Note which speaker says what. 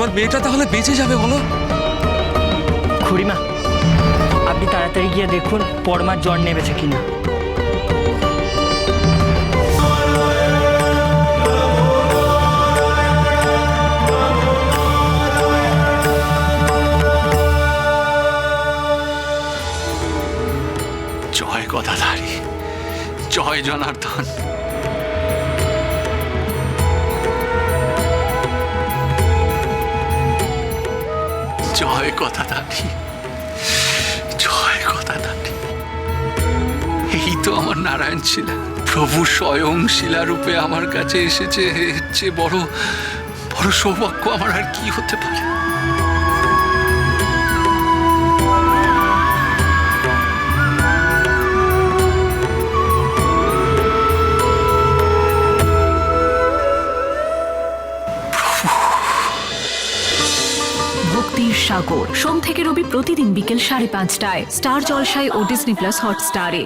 Speaker 1: আমার মেয়েটা তাহলে বেঁচে যাবে বলো।
Speaker 2: খুড়িমা আপনি তাড়াতাড়ি গিয়ে দেখুন পরমার জ্বর নেমেছে কিনা।
Speaker 1: জয় গদাধারী জয় জনার্দন। জয় কথা দাঁড়ি জয় কথা দাঁড়ি এই তো আমার নারায়ণ শিলা। প্রভু স্বয়ং শিলারূপে আমার কাছে এসেছে। বড় বড় সৌভাগ্য আমার আর কি হতে পারে?
Speaker 3: ভক্তির সাগর। সোম থেকে রবি প্রতিদিন বিকেল সাড়ে পাঁচটায়। স্টার জলসায় ও ডিসনি প্লাস হটস্টারে।